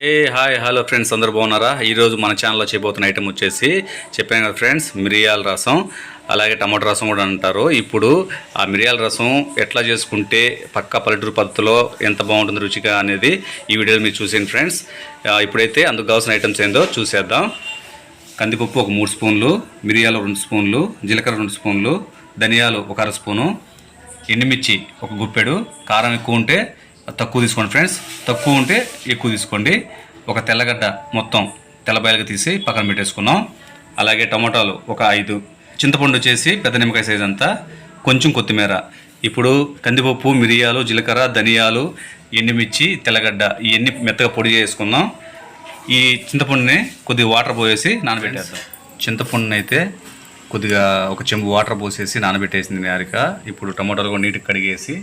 ఏ hi hello friends అందరు బాగున్నారా? ఈరోజు మన ఛానల్లో చేయబోతున్న ఐటెం వచ్చేసి చెప్పాను కదా ఫ్రెండ్స్ మిరియాల రసం అలాగే టమాటో రసం కూడా అంటారు. ఇప్పుడు ఆ మిరియాల రసం ఎట్లా చేసుకుంటే పక్క పల్లెటూరు పద్ధతిలో ఎంత బాగుంటుంది రుచిగా అనేది ఈ వీడియోలో మీరు చూసేయండి ఫ్రెండ్స్. ఇప్పుడైతే అందుకు కావాల్సిన ఐటమ్స్ ఏందో చూసేద్దాం. కందిపప్పు ఒక మూడు స్పూన్లు మిరియాలు రెండు స్పూన్లు జీలకర్ర రెండు స్పూన్లు ధనియాలు ఒక అర స్పూను ఎండుమిర్చి ఒక గుప్పెడు కారం ఎక్కువ ఉంటే తక్కువ తీసుకోండి ఫ్రెండ్స్. తక్కువ ఉంటే ఎక్కువ తీసుకోండి. ఒక తెల్లగడ్డ మొత్తం తెల్లబాయలుగా తీసి పక్కన పెట్టేసుకున్నాం అలాగే టమాటాలు ఒక ఐదు. చింతపండు వచ్చేసి పెద్ద నిమ్మకాయ సైజ్ అంతా. కొంచెం కొత్తిమీర. ఇప్పుడు కందిపప్పు మిరియాలు జీలకర్ర ధనియాలు ఎండుమిర్చి తెల్లగడ్డ ఇవన్నీ మెత్తగా పొడి చేసుకుందాం. ఈ చింతపండుని కొద్దిగా వాటర్ పోసేసి నానబెట్టేద్దాం. చింతపండుని అయితే కొద్దిగా ఒక చెంబు వాటర్ పోసేసి నానబెట్టేసింది నేరిక ఇప్పుడు టమాటాలు కూడా నీటికి కడిగేసి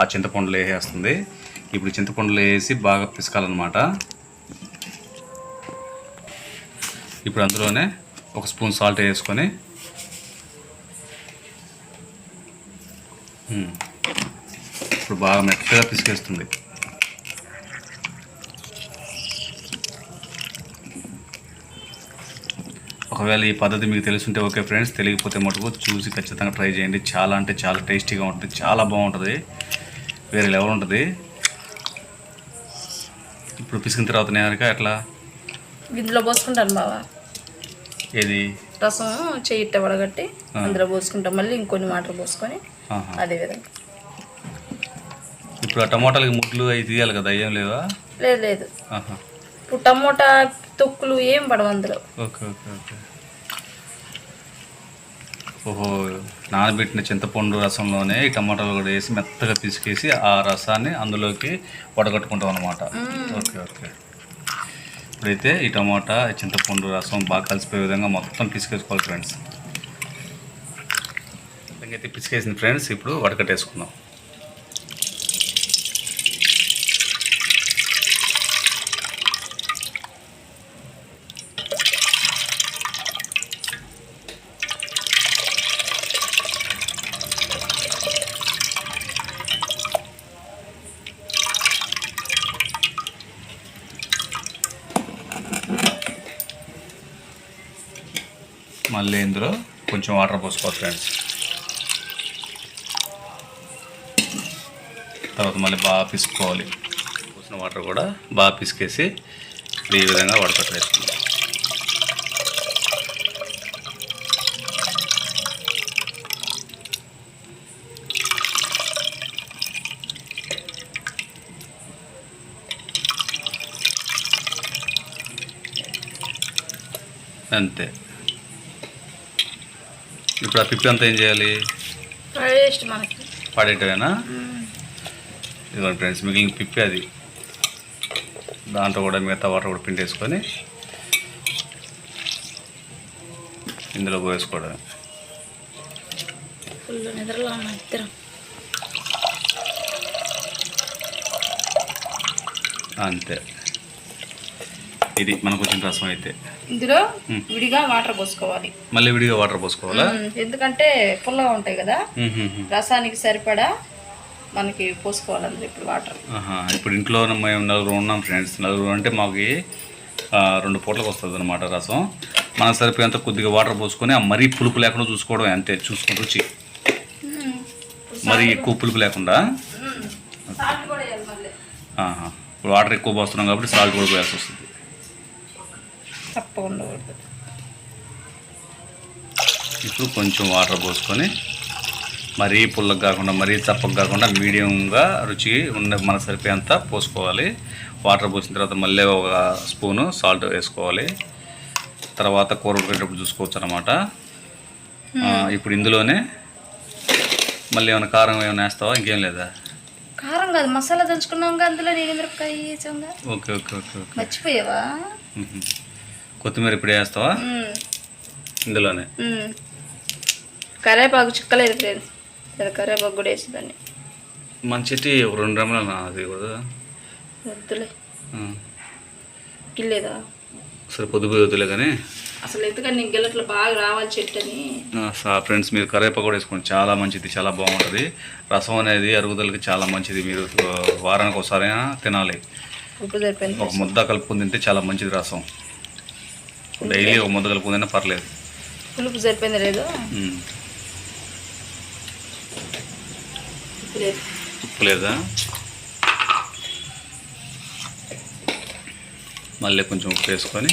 ఆ చింతపండులో వేసేస్తుంది. ఇప్పుడు చింతపండులో వేసి బాగా పిసకాలన్నమాట. ఇప్పుడు అందులోనే ఒక స్పూన్ సాల్ట్ వేసుకొని ఇప్పుడు బాగా మెత్తగా పిసికేస్తుంది. ఒకవేళ ఈ పద్ధతి మీకు తెలుసుంటే ఓకే ఫ్రెండ్స్ తెలియకపోతే మటుకు చూసి ఖచ్చితంగా ట్రై చేయండి. చాలా అంటే చాలా టేస్టీగా ఉంటుంది చాలా బాగుంటుంది. వేరే లెవెల్ ఉంటుంది ఇప్పుడు పిసికిన తర్వాత నేను ఎట్లా ఇందులో పోసుకుంటాను బావా. ఏది? రసం చెయ్యిట్ట వడగట్టి అందులో పోసుకుంటాం. మళ్ళీ ఇంకొన్ని వాటర్ పోసుకొని. అదే విధంగా. ఇప్పుడు ఆ టమాటాలకి ముట్లు అవి తీయాలి కదా ఏం లేవా? లేదు లేదు. ఇప్పుడు టమోటా తొక్కులు ఏం పడవు అందులో. Okay okay okay. ఓహో నానబెట్టిన చింతపండు రసంలోనే ఈ టమాటాలు కూడా వేసి మెత్తగా పిసికేసి ఆ రసాన్ని అందులోకి వడగట్టుకుంటాం అనమాట ఓకే ఓకే. ఇప్పుడైతే ఈ టమాటా ఈ చింతపండు రసం బాగా కలిసిపోయే విధంగా మొత్తం పిసికేసుకోవాలి ఫ్రెండ్స్. అయితే పిసికేసింది ఫ్రెండ్స్. ఇప్పుడు వడకట్టేసుకుందాం. మళ్ళీ ఇందులో కొంచెం వాటర్ పోసుకోవాలి ఫ్రెండ్స్ తర్వాత మళ్ళీ బాగా పిసుకోవాలి. పోసిన వాటర్ కూడా బాగా పిసికేసి ఈ విధంగా వడకట్టు వేసుకుందాం అంతే. ఇప్పుడు ఆ పిప్పి అంతా ఏం చేయాలి? పడేటవేనా? ఇదిగోండి ఫ్రెండ్స్ మిగిలిన పిప్పి అది. దాంట్లో కూడా మిగతా వాటర్ కూడా పిండేసుకొని ఇందులో పోసుకోవడం ఫుల్ నిద్రలో ఉన్న ఇద్దరం. అంతే. ఇది మనకు వచ్చిన రసం అయితే. ఇందులో విడిగా వాటర్ పోసుకోవాలి. మళ్ళీ విడిగా వాటర్ పోసుకోవాలా? ఎందుకంటే పుల్లగా ఉంటాయి కదా. రసానికి సరిపడా మనకి పోసుకోవాలి అందులో ఇప్పుడు వాటర్. ఇప్పుడు ఇంట్లో మేము నలుగురు ఉన్నాం ఫ్రెండ్స్. నలుగురు అంటే మాకు రెండు పూటలకు వస్తుంది అనమాట రసం. మనకు సరిపోయేంత కొద్దిగా వాటర్ పోసుకొని ఆ మరీ పులుపు లేకుండా చూసుకోవడం అంతే చూసుకుని రుచి. మరీ ఎక్కువ పులుపు లేకుండా. ఇప్పుడు వాటర్ ఎక్కువ పోస్తున్నాం కాబట్టి సాల్ట్ కూడా పోయాల్సి వస్తుంది. ఇప్పుడు కొంచెం వాటర్ పోసుకొని మరీ పుల్లగా కాకుండా మరీ చప్పగా కాకుండా మీడియంగా రుచి ఉండే మనకు సరిపోయేంత పోసుకోవాలి. వాటర్ పోసిన తర్వాత మళ్ళీ ఒక స్పూను సాల్ట్ వేసుకోవాలి. తర్వాత కూర ఉడికేటప్పుడు చూసుకోవచ్చు అనమాట ఇప్పుడు ఇందులోనే మళ్ళీ ఏమైనా కారం ఏమైనా వేస్తావా? ఇంకేం లేదా? కారం కాదు మసాలా దంచుకున్నాం అందులో నేను మిరపకాయ ఓకే ఓకే ఓకే మర్చిపోయావా. కొత్తిమీర ఇప్పుడు వేస్తావా? ఇందులోనే. ఉమ్. కరివేపాకు చిక్కలేదు ఫ్రెండ్స్ సరే కరివేపాకు కూడా వేసేదాన్ని మంచిటి ఒక రెండు రెమ్మలు అది కూడా. వద్దులే. గిల్లేదా? సరే పొద్దుపోయి వద్దులే కానీ. అసలు ఎందుకని నీకు గిల్లట్లు బాగా రావాలి చెట్టు అని? ఫ్రెండ్స్ మీరు కరేపాకు కూడా వేసుకోండి. చాలా మంచిది చాలా బాగుంటుంది. రసం అనేది అరుగుదలకి చాలా మంచిది. మీరు వారానికి ఒకసారైనా తినాలి. ఒక ముద్ద కలుపుకొని తింటే చాలా మంచిది రసం. డైలీ ఒక ముద్ద కలుపుకొని తిన్నా పర్లేదు. పులుపు సరిపోయింది లేదు ఉమ్. ఉప్పు లేదు. ఉప్పు లేదా? మళ్ళీ కొంచెం ఉప్పు వేసుకొని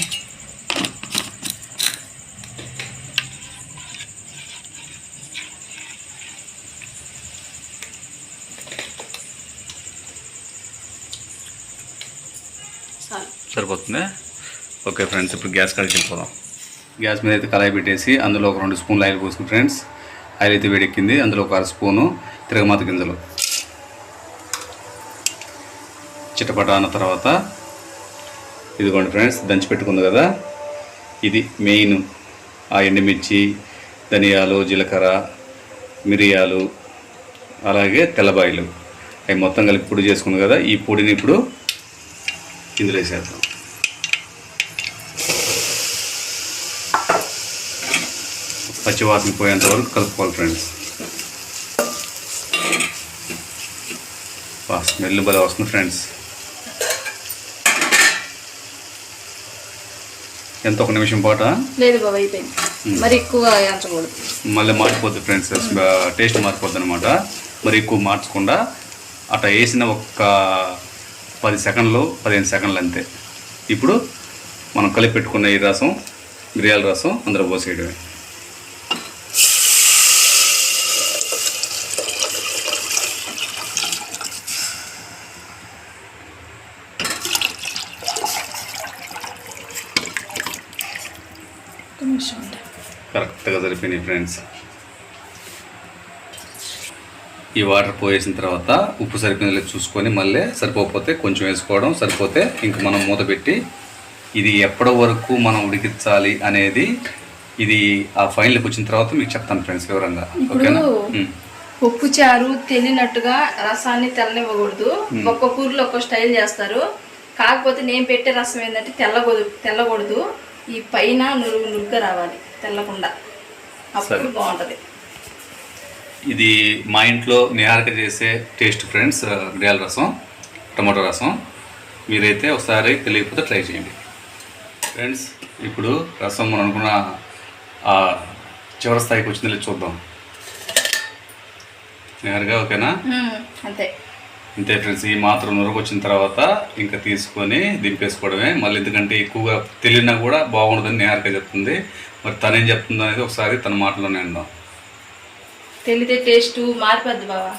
సరిపోతుందా? ఓకే ఫ్రెండ్స్ ఇప్పుడు గ్యాస్ కాడికి వెళ్ళిపోదాం. గ్యాస్ మీద అయితే కళాయి పెట్టేసి అందులో ఒక రెండు స్పూన్లు ఆయిల్ పోసుకుని ఫ్రెండ్స్. ఆయిల్ అయితే వేడెక్కింది. అందులో ఒక అర స్పూను తిరగమాత గింజలు. చిటపట అన్న తర్వాత ఇదిగోండి ఫ్రెండ్స్ దంచి పెట్టుకుంది కదా. ఇది మెయిన్. ఆ ఎండుమిర్చి ధనియాలు జీలకర్ర మిరియాలు అలాగే తెల్లబాయిలు. అవి మొత్తం కలిపి పొడి చేసుకుంది కదా. ఈ పొడిని ఇప్పుడు ఇందులో వేసేద్దాం. పచ్చివాసన పోయేంత వరకు కలుపుకోవాలి ఫ్రెండ్స్. స్మెల్ భలే వస్తుంది ఫ్రెండ్స్ ఎంత ఒక నిమిషం పాట? లేదు బాబు అయిపోయింది. మరి ఎక్కువ ఎంచకూడదు మళ్ళీ మారిపోద్ది ఫ్రెండ్స్ టేస్ట్ మారిపోద్ది అనమాట మరి ఎక్కువ మార్చకుండా అట్లా వేసిన ఒక్క పది సెకండ్లు పదిహేను సెకండ్లు అంతే. ఇప్పుడు మనం కలిపి పెట్టుకున్న ఈ రసం మిరియాల రసం అందులో పోసేయడమే ఒక్క నిమిషం ఉండు. కరెక్ట్గా సరిపోయినాయి ఫ్రెండ్స్. ఈ వాటర్ పోయేసిన తర్వాత ఉప్పు సరిపోయిందో చూసుకొని మళ్ళీ సరిపోకపోతే కొంచెం వేసుకోవడం సరిపోతే ఇంక మనం మూత పెట్టి ఇది ఎప్పటి వరకు మనం ఉడికించాలి అనేది ఇది ఆ ఫైనల్కి వచ్చిన తర్వాత మీకు చెప్తాను ఫ్రెండ్స్ వివరంగా. ఓకేనా. ఉప్పు చారు తెలియనట్టుగా రసాన్ని తెల్లనివ్వకూడదు. ఒక్కొక్క ఊర్లో ఒక్కొక్క స్టైల్ చేస్తారు. కాకపోతే నేను పెట్టే రసం ఏంటంటే తెల్లకూడదు తెల్లకూడదు. ఈ పైన నురుగు నురుగ్గా రావాలి. తెల్లకుండా. అప్పుడు బాగుంటది. ఇది మా ఇంట్లో నిహారిక చేసే టేస్ట్ ఫ్రెండ్స్ మిరియాల రసం టమాటో రసం. మీరైతే ఒకసారి తెలియకపోతే ట్రై చేయండి. ఫ్రెండ్స్ ఇప్పుడు రసం మనం అనుకున్న చివరి స్థాయికి వచ్చిందో చూద్దాం. నిహారిక ఓకేనా? అంతే. అంతే ఫ్రెండ్స్ ఈ మాత్రం నురకు వచ్చిన తర్వాత ఇంకా తీసుకొని దింపేసుకోవడమే. మళ్ళీ ఎందుకంటే ఎక్కువగా తెలియనా కూడా బాగుండదని నిహారిక చెప్తుంది. మరి తనేం చెప్తుందో అనేది ఒకసారి తన మాటలోనే విందాం. తెలితే టేస్ట్ మారిపోద్ది బావా.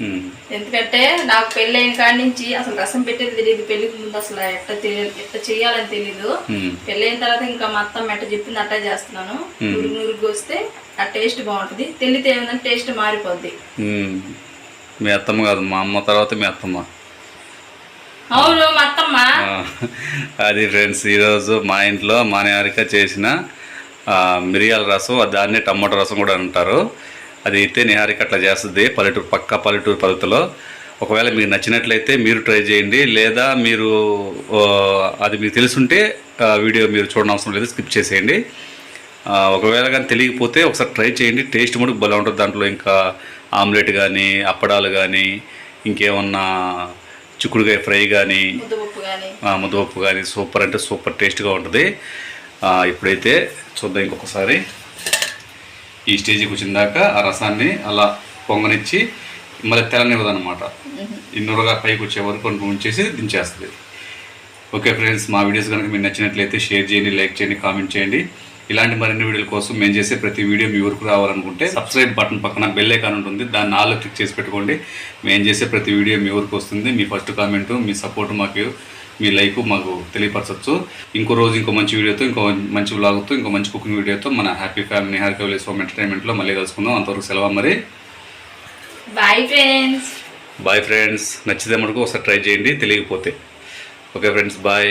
ఉమ్. ఎందుకంటే నాకు పెళ్ళి అయిన కాడి నుంచి అసలు రసం పెట్టేది తెలియదు. పెళ్ళికి ముందు అసలు ఎట్ట తెలియదు ఎట్ట చేయాలని తెలీదు. పెళ్ళి అయిన తర్వాత ఇంకా మా అత్తమ్మ ఎట్ట చెప్పింది అట్టే చేస్తున్నాను. నురుగు నురుగు వస్తే ఆ టేస్ట్ బాగుంటుంది. తెలితే ఏమందంటే టేస్ట్ మారిపోద్ది. మీ అత్తమ్మ కాదు మా అమ్మ తర్వాత మీ అత్తమ్మ అవును మా అత్తమ్మ. అది ఫ్రెండ్స్ ఈరోజు మా ఇంట్లో మా నిహారిక చేసిన మిరియాల రసం దాన్ని టమాటో రసం కూడా అంటారు. అది అయితే నిహారిక అట్లా చేస్తుంది పల్లెటూరు పక్క పల్లెటూరు పద్ధతిలో. ఒకవేళ మీకు నచ్చినట్లయితే మీరు ట్రై చేయండి లేదా మీరు అది మీకు తెలుసుంటే వీడియో మీరు చూడడం అవసరం లేదు స్కిప్ చేసేయండి. ఒకవేళ కానీ తెలియకపోతే ఒకసారి ట్రై చేయండి. టేస్ట్ మటుకు భలే ఉంటుంది దాంట్లో. ఇంకా ఆమ్లెట్ కానీ అప్పడాలు కానీ ఇంకేమన్నా చిక్కుడుకాయ ఫ్రై కానీ ముద్దపప్పు కానీ సూపర్ అంటే సూపర్ టేస్ట్గా ఉంటుంది. ఇప్పుడైతే చూద్దాం ఇంకొకసారి. ఈ స్టేజ్కి వచ్చిన దాకా ఆ రసాన్ని అలా పొంగనిచ్చి మళ్ళీ తెల్లనివ్వదు అనమాట ఇన్నూరుగా పైకి వచ్చే వరకు ఉంచేసి దించేస్తుంది. ఓకే ఫ్రెండ్స్ మా వీడియోస్ కనుక మీకు నచ్చినట్లయితే షేర్ చేయండి లైక్ చేయండి కామెంట్ చేయండి. ఇలాంటి మరిన్ని వీడియోల కోసం మేము చేసే ప్రతి వీడియో మీ ఊరికి రావాలనుకుంటే సబ్స్క్రైబ్ బటన్ పక్కన బెల్ ఐకాన్ ఉంటుంది. దాన్ని నాలో క్లిక్ చేసి పెట్టుకోండి. మేము చేసే ప్రతి వీడియో మీ ఊరికి వస్తుంది. మీ ఫస్ట్ కామెంట్ మీ సపోర్ట్ మాకు మీ లైక్ మాకు తెలియపరచవచ్చు ఇంకో రోజు ఇంకో మంచి వీడియోతో ఇంకో మంచి వ్లాగ్తో ఇంకో మంచి కుకింగ్ వీడియోతో మన happy family happy village home ఎంటర్టైన్మెంట్లో మళ్ళీ కలుసుకుందాం. అంతవరకు సెలవు మరి. బాయ్ ఫ్రెండ్స్ బాయ్ ఫ్రెండ్స్ నచ్చితే మటుకు ఒకసారి ట్రై చేయండి. తెలియకపోతే. Okay friends bye